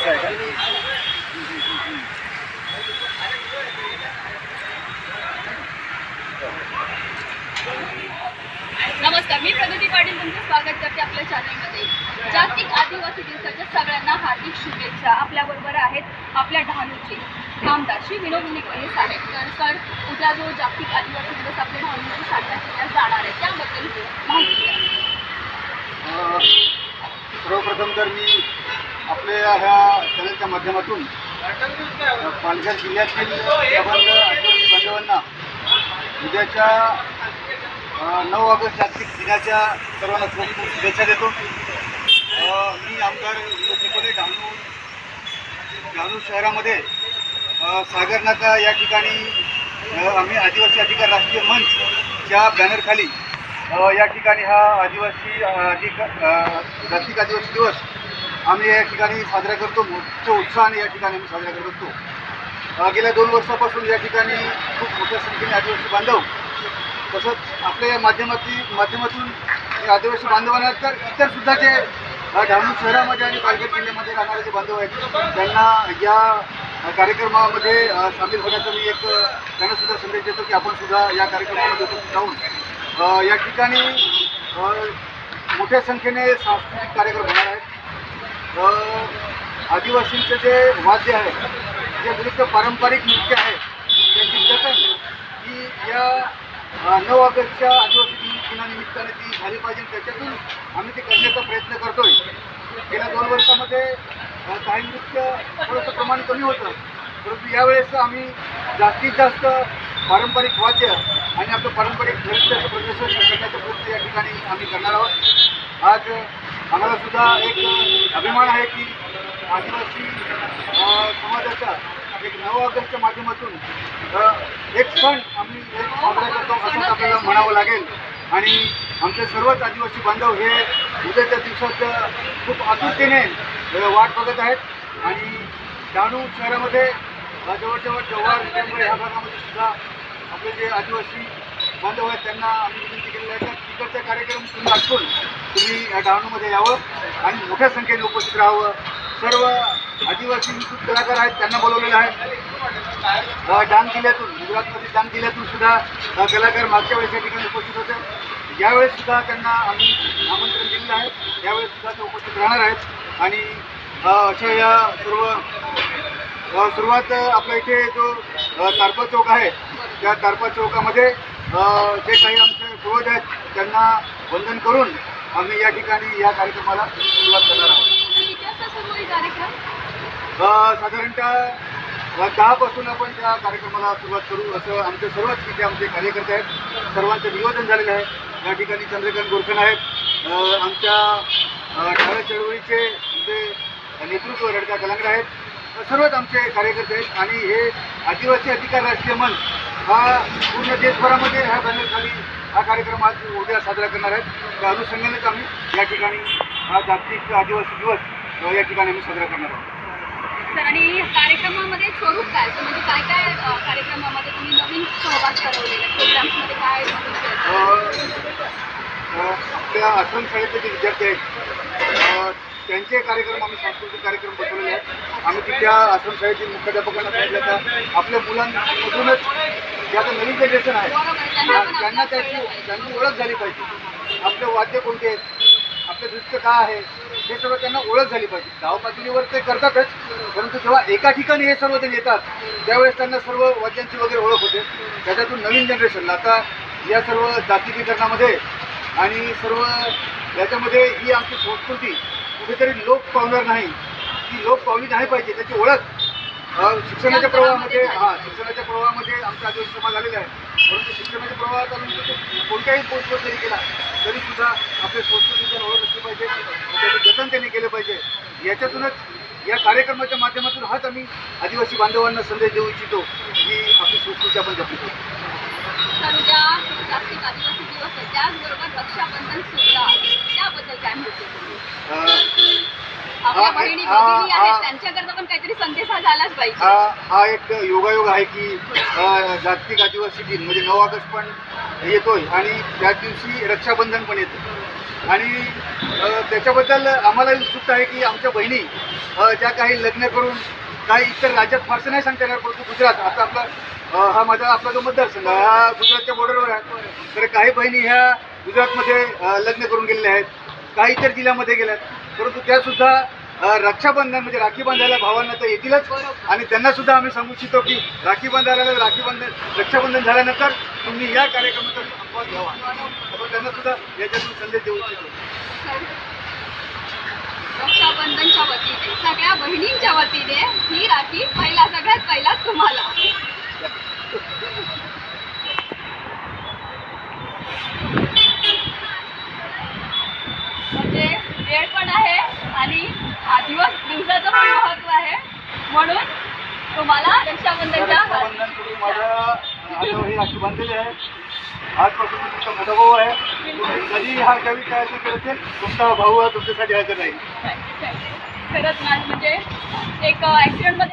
असं आहे का नमस्कार मी प्रगती पाटील तुमचं स्वागत करते आपल्या चॅनलमध्ये जागतिक आदिवासी दिवसाच्या सगळ्यांना हार्दिक शुभेच्छा. आपल्याबरोबर आहेत आपल्या डहाणूचे कामदार श्री विनोद निकोले साहेब. तर सर उद्या जो जागतिक आदिवासी दिवस आपल्या डहाणूमध्ये साजरा केला जाणार आहे त्याबद्दल माहिती सर्वप्रथम तर मी आपल्या ह्या चॅनलच्या माध्यमातून पालघर जिल्ह्यातील आदिवासी बांधवांना उद्याच्या नऊ ऑगस्ट जागतिक दिनाच्या सर्वांना खूप खूप शुभेच्छा देतो. मी आमदार विनोद निकोले डहाणू डहाणू शहरामध्ये अ, सागरनाका या ठिकाणी आम्ही आदिवासी अधिकार राष्ट्रीय मंचच्या बॅनरखाली या ठिकाणी हा आदिवासी अधिकार अधिक जागतिक आदिवासी दिवस आम्ही या ठिकाणी साजरा करतो. मोठ्या उत्साहाने या ठिकाणी आम्ही साजरा करत असतो. गेल्या दोन वर्षापासून या ठिकाणी खूप मोठ्या संख्येने आदिवासी बांधव तसंच आपल्या या माध्यमाती माध्यमातून आदिवासी बांधवांना तर इतरसुद्धा जे डहाणू शहरामध्ये आणि पालघर जिल्ह्यामध्ये राहणारे जे बांधव आहेत त्यांना या कार्यक्रमामध्ये सामील होण्याचा मी एक त्यांनासुद्धा त्यांना सुद्धा संदेश देतो की आपण सुद्धा या कार्यक्रमामध्ये उपस्थित राहून या ठिकाणी मोठ्या संख्येने सांस्कृतिक कार्यक्रम होणार आहेत. आदिवासींचे जे वाद्य आहे जे विरुद्ध पारंपरिक नृत्य आहे त्यांची जतन ही या नऊ ऑगस्टच्या आदिवासी दिन- दिनानिमित्ताने ती झाली पाहिजे. त्याच्यातून आम्ही ते करण्याचा प्रयत्न करतोय. गेल्या दोन वर्षामध्ये काही नृत्य थोडंसं प्रमाण कमी होतं. परंतु यावेळेस आम्ही जास्तीत जास्त पारंपरिक वाद्य आणि आपलं पारंपरिक नृत्याचं प्रदर्शन करण्याचं पूर्ण या ठिकाणी आम्ही करणार आहोत. आज आम्हाला सुद्धा एक अभिमान आहे की आदिवासी समाजाचा एक नऊ ऑगस्टच्या माध्यमातून एक सण आम्ही एक साजरा करतो आपल्याला म्हणावं लागेल. आणि आमचे सर्वच आदिवासी बांधव हे उद्याच्या दिवसात खूप आतुरतेने वाट बघत आहेत. आणि डहाणू शहरामध्ये अ, जवळजवळ जव्हार ह्या भागामध्ये सुद्धा आपले जे आदिवासी बांधव आहेत त्यांना आम्ही विनंती केलेली आहे की तिकडचा कार्यक्रम तुम्ही आठवून तुम्ही या डहाणूमध्ये यावं आणि मोठ्या संख्येने उपस्थित राहावं. सर्व आदिवासी कलाकार आहेत त्यांना बोलवलेलं आहे. डान डांग जिल्ह्यातून गुजरातमध्ये डांग जिल्ह्यातून सुद्धा कलाकार मागच्या वेळेस या ठिकाणी उपस्थित होते. यावेळेस सुद्धा त्यांना आम्ही आमंत्रण दिलेलं आहे. यावेळेस सुद्धा ते उपस्थित राहणार आहेत. आणि अशा या सर्व सुरुवात आपल्या इथे जो तारपा चौक आहे त्या तारपा चौकामध्ये जे काही आमचे पूर्वज आहेत त्यांना वंदन करून आम्ही या ठिकाणी या कार्यक्रमाला सुरुवात करणार आहोत. कार्यक्रम साधारणतः दहापासून आपण त्या कार्यक्रमाला सुरुवात करू असं आमचे सर्वच तिथे आमचे कार्यकर्ते आहेत. सर्वांचं नियोजन झालेलं आहे. या ठिकाणी चंद्रकांत गोरखन आहेत. आमच्या ठाणे चळवळीचे आमचे नेतृत्व रडका कलांगडे आहेत. सर्वच आमचे कार्यकर्ते आहेत. आणि हे आदिवासी अधिकार राष्ट्रीय मंच हा पूर्ण देशभरामध्ये ह्या बॅनरखाली हा कार्यक्रम आज उद्या साजरा करणार आहेत. त्या अनुषंगानेच आम्ही या ठिकाणी हा जागतिक आदिवासी दिवस या ठिकाणी आम्ही साजरा करणार आहोत. सर आणि कार्यक्रमामध्ये स्वरूप काय? असं म्हणजे काय काय कार्यक्रमामध्ये तुम्ही नवीन सहभाग प्रोग्राम्समध्ये काय आपल्या आश्रम शाळेचे जे विद्यार्थी आहेत त्यांचे कार्यक्रम आम्ही सांस्कृतिक कार्यक्रम बसवलेले आहेत. आम्ही तिथल्या आश्रम शाळेतील मुख्याध्यापकांना सांगितलं का आपल्या मुलांमधूनच जे आता नवीन जनरेशन आहे. त्यांना त्यांना त्याची त्यांची ओळख झाली पाहिजे. आपले वाद्य कोणते आहेत? आपले नृत्य काय आहे? हे सर्व त्यांना ओळख झाली पाहिजे. गाव पातळीवर ते करतातच परंतु जेव्हा एका ठिकाणी हे सर्व जण येतात त्यावेळेस त्यांना सर्व वाद्यांची वगैरे ओळख होते. त्याच्यातून नवीन जनरेशनला आता या सर्व जातीकीकरणामध्ये आणि सर्व याच्यामध्ये ही आमची संस्कृती कुठेतरी लोप पावणार नाही. ती लोप पावली नाही पाहिजे त्याची ओळख शिक्षणाच्या प्रवाहामध्ये हां शिक्षणाच्या प्रवाहामध्ये आमचा आदिवासी समाज आलेला आहे. परंतु शिक्षणाच्या प्रवाहात आम्ही तो कोणत्याही पोस्टवर जरी गेला तरी सुद्धा आपल्या संस्कृतीची ओळख असली पाहिजे त्याचं जतन त्यांनी केलं पाहिजे. याच्यातूनच या कार्यक्रमाच्या माध्यमातून हाच आम्ही आदिवासी बांधवांना संदेश देऊ इच्छितो की आपली संस्कृती आपण जपली पाहिजे. आपल्या हा, बहिणी हा, भगिनी हा. आहेत त्यांच्याकरता पण काहीतरी संदेश हा झालाच पाहिजे. हा हा एक योगायोग आहे की अ, जागतिक आदिवासी दिन म्हणजे नऊ ऑगस्ट पण येतोय आणि त्याच दिवशी रक्षाबंधन पण येतं. आणि अ, त्याच्याबद्दल आम्हाला उत्सुकता आहे की आमच्या बहिणी अ, ज्या काही लग्न करून काही इतर राज्यात फारसं नाही सांगता येणार परंतु गुजरात आता आपला अ, हा माझा आपला जो मतदारसंघ आहे, हा गुजरातच्या बॉर्डरवर आहे. तर काही बहिणी ह्या गुजरातमध्ये अ, लग्न करून गेलेल्या आहेत काही इतर जिल्ह्यामध्ये गेल्यात. परंतु त्यासुद्धा रक्षाबंधन म्हणजे राखी बांधायला भावांना तर येतीलच. आणि त्यांना सुद्धा आम्ही सांगू इच्छितो की राखी बांधायला राखी बंधन रक्षाबंधन झाल्यानंतर तुम्ही या कार्यक्रमाचा संवाद घ्यावा आपण त्यांना सुद्धा याच्यातून संदेश देऊ इच्छितो. रक्षाबंधनच्या वतीने सगळ्या बहिणींच्या वतीने ही राखी पहिला सगळ्यात पहिला तुम्हाला म्हणजे वेळ पण आहे आणि हा दिवसाचं पण महत्त्व आहे. म्हणून तुम्हाला रक्षाबंधनच्या माझ्या राखी बांधलेली आहे. आजपासून तुमचा मोठा भाऊ आहे. कधी हा कवी काय केलं असेल तुमचा भाऊ हा तुमच्यासाठी हजर राहील. खरंच ना म्हणजे एक ॲक्सिडेंटमध्ये